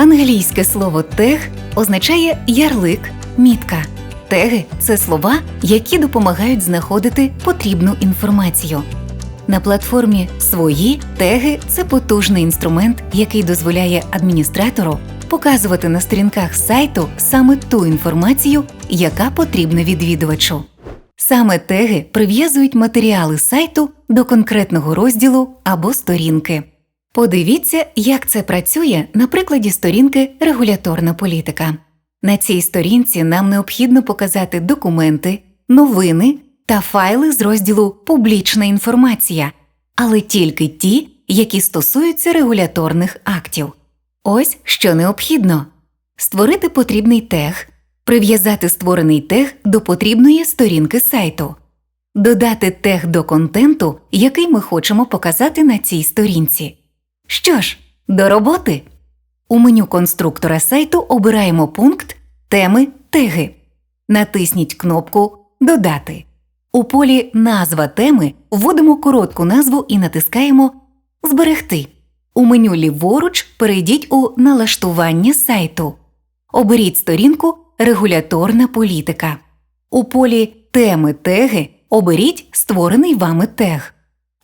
Англійське слово тег означає ярлик, мітка. Теги це слова, які допомагають знаходити потрібну інформацію. На платформі Свої теги це потужний інструмент, який дозволяє адміністратору показувати на сторінках сайту саме ту інформацію, яка потрібна відвідувачу. Саме теги прив'язують матеріали сайту до конкретного розділу або сторінки. Подивіться, як це працює на прикладі сторінки Регуляторна політика. На цій сторінці нам необхідно показати документи, новини та файли з розділу Публічна інформація, але тільки ті, які стосуються регуляторних актів. Ось що необхідно: створити потрібний тег, прив'язати створений тег до потрібної сторінки сайту, додати тег до контенту, який ми хочемо показати на цій сторінці. Що ж, до роботи. У меню конструктора сайту обираємо пункт Теми теги. Натисніть кнопку Додати. У полі Назва теми вводимо коротку назву і натискаємо Зберегти. У меню ліворуч перейдіть у Налаштування сайту. Оберіть сторінку Регуляторна політика. У полі Теми теги оберіть створений вами тег.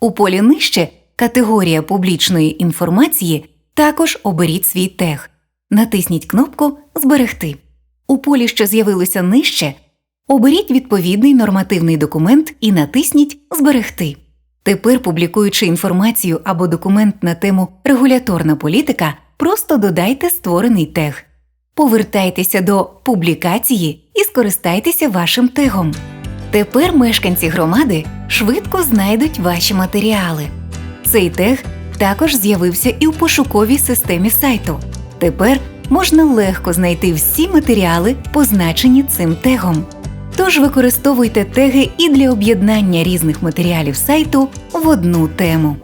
У полі нижче Категорія публічної інформації також оберіть свій тег. Натисніть кнопку Зберегти. У полі, що з'явилося нижче, оберіть відповідний нормативний документ і натисніть Зберегти. Тепер, публікуючи інформацію або документ на тему Регуляторна політика, просто додайте створений тег. Повертайтеся до публікації і скористайтеся вашим тегом. Тепер мешканці громади швидко знайдуть ваші матеріали. Цей тег також з'явився і в пошуковій системі сайту. Тепер можна легко знайти всі матеріали, позначені цим тегом. Тож використовуйте теги і для об'єднання різних матеріалів сайту в одну тему.